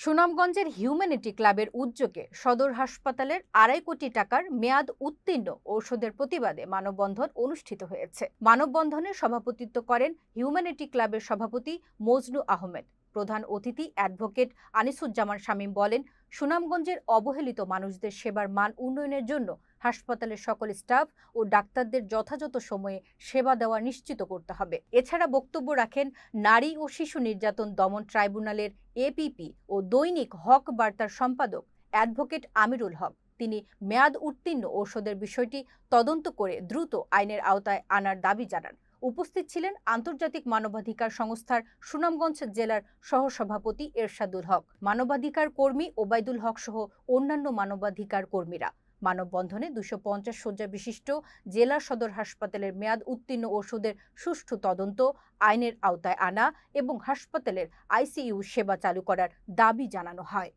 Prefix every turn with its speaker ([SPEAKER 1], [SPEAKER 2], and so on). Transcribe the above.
[SPEAKER 1] সুনামগঞ্জের হিউম্যানিটি ক্লাবের উদ্যোগে সদর হাসপাতালের আড়াই কোটি টাকার মেয়াদ উত্তীর্ণ ঔষধের প্রতিবাদে মানববন্ধন অনুষ্ঠিত হয়েছে। মানববন্ধনে সভাপতিত্ব করেন হিউম্যানিটি ক্লাবের সভাপতি মজনু আহমেদ। প্রধান অতিথি অ্যাডভোকেট আনিসুজ্জামান শামীম বলেন সুনামগঞ্জের অবহেলিত মানুষদের সেবার মান উন্নয়নের জন্য হাসপাতালের সকল স্টাফ ও ডাক্তারদের যথাযথ সময়ে সেবা দেওয়া নিশ্চিত করতে হবে। এছাড়া বক্তব্য রাখেন নারী ও শিশু নির্যাতন দমন ট্রাইব্যুনালের এপিপি ও দৈনিক হক বার্তার সম্পাদক অ্যাডভোকেট আমিরুল হক। তিনি মেয়াদ উত্তীর্ণ ঔষধের বিষয়টি তদন্ত করে দ্রুত আইনের আওতায় আনার দাবি জানান। উপস্থিত ছিলেন আন্তর্জাতিক মানবাধিকার সংস্থার সুনামগঞ্জ জেলার সহসভাপতি এরশাদুল হক। মানবাধিকার কর্মী ওবায়দুল হক সহ অন্যান্য মানবাধিকার কর্মীরা। মানববন্ধনে দুশো পঞ্চাশ শয্যা বিশিষ্ট জেলা সদর হাসপাতালের মেয়াদ উত্তীর্ণ ওষুধের সুষ্ঠু তদন্ত, আইনের আওতায় আনা এবং হাসপাতালের আইসিইউ সেবা চালু করার দাবি জানানো হয়।